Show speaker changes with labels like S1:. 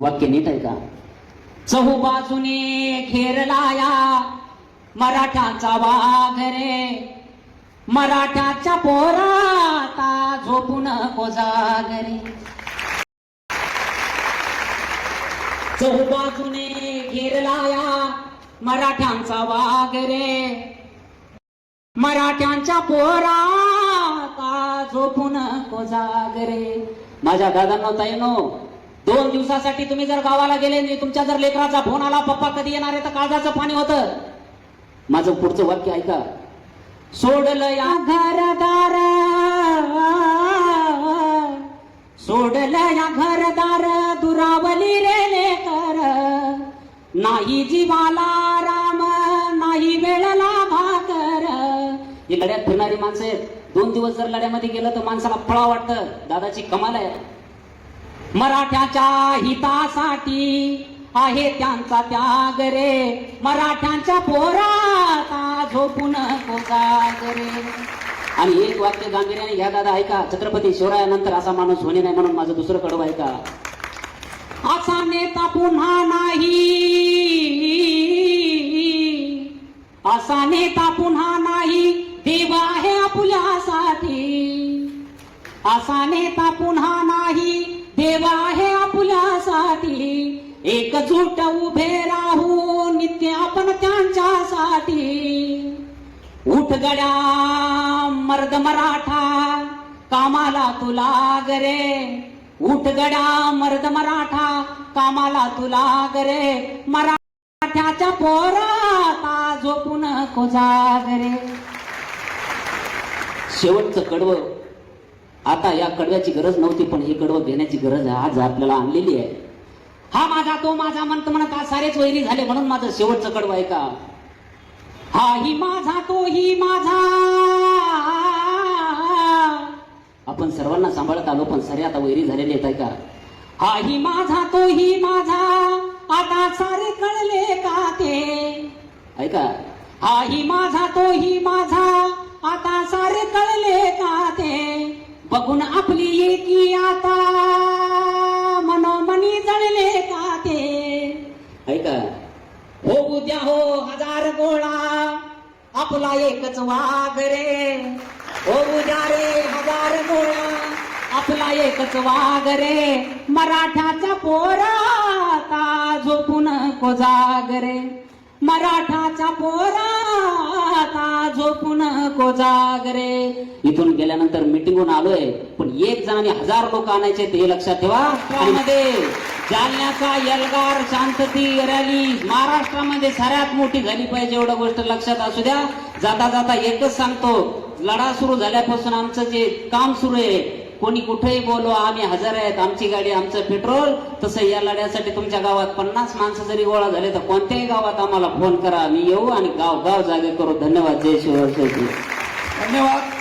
S1: वाक्य नीट आहे का? चहू बाजूने घेरलाया मराठ्यांचा वाघ रे. मराठाच्या पोराता झोपून कोजागरे चहू बाजूने घेरलाया मराठ्यांचा वाघ रे. मराठ्यांच्या पोराता झोपून कोजागरे माझ्या दादांना ताईनो दोन दिवसासाठी तुम्ही जर गावाला गेले नाही तुमच्या जर लेकराचा फोन आला पप्पा कधी येणार आहे? तर काळजाचं पाणी होतं. माझं पुढचं वाक्य ऐका. सोडलं या घरदार. सोडलं या घरदार दुरावली रे लेकर. नाही जीवाला राम नाही वेळला भाकर. ही लढ्यात फिरणारी माणसं आहेत. दोन दिवस जर लढ्यामध्ये गेलं तर माणसाला फळा वाटतं. दादाची कमाल आहे. मराठ्याच्या हितासाठी आहे त्यांचा त्याग रे. मराठ्यांच्या पोराता झोपून कोजाग रे. आणि एक वाक्य गांभीर्याने घ्या दादा ऐका. छत्रपती शिवरायानंतर असा माणूस होणे नाही म्हणून माझं दुसरं कडव ऐका असा नेता पुन्हा नाही. असा नेता पुन्हा नाही. देव आहे आपल्यासाठी. असा नेता पुन्हा नाही. देवा आहे आपल्यासाठी एकजूट उभे राहू नित्य आपण त्यांच्यासाठी. उठगडा मर्द मराठा कामाला तुला गरे उठ मर्द मराठा कामाला तुला गरे मराठ्याच्या पोराता झोपून कोजागरे शेवटचं कडवं. आता या कडव्याची गरज नव्हती पण हे कडवं घेण्याची गरज आज आपल्याला आणलेली आहे. हा माझा तो माझा म्हणत म्हणत आज सारेच वैरी झाले म्हणून माझं शेवटचं कडवं आहे का? हा ही माझा तो ही माझा. आपण सर्वांना सांभाळत आलो पण सारे आता वैरी झालेले आहेत आहे का? हा ही माझा तो ही माझा. आता सारे कळले का ते? ऐका हा ही माझा तो ही माझा. आता सारे कळले का ते? बघून आपली एकी आता मनोमनी जळले का ते? ऐका हो उद्या हो हजार गोळा आपला एकच वाघ रे. हो उद्या रे हजार गोळा आपला एकच वाघ रे. मराठ्याचा पोराता झोपून कोजाग रे. मराठाचा पोराता झोपून को जागरे इथून गेल्यानंतर मिटिंगून आलोय पण एक जणांनी हजार लोक आणायचे ते लक्षात ठेवा. त्यामध्ये जालन्याचा यलगार शांतती रॅली महाराष्ट्रामध्ये सगळ्यात मोठी झाली पाहिजे एवढं गोष्ट लक्षात असू द्या. जाता जाता एकच सांगतो लढा सुरू झाल्यापासून आमचं जे काम सुरू आहे कोणी कुठेही बोलो आम्ही हजर आहेत आमची गाडी आमचं पेट्रोल तसं या लढ्यासाठी तुमच्या गावात पन्नास माणसं जरी गोळा झाले तर कोणत्याही गावात आम्हाला फोन करा. आम्ही येऊ आणि गाव गाव जागे करू. धन्यवाद. जय शिवराय
S2: धन्यवाद.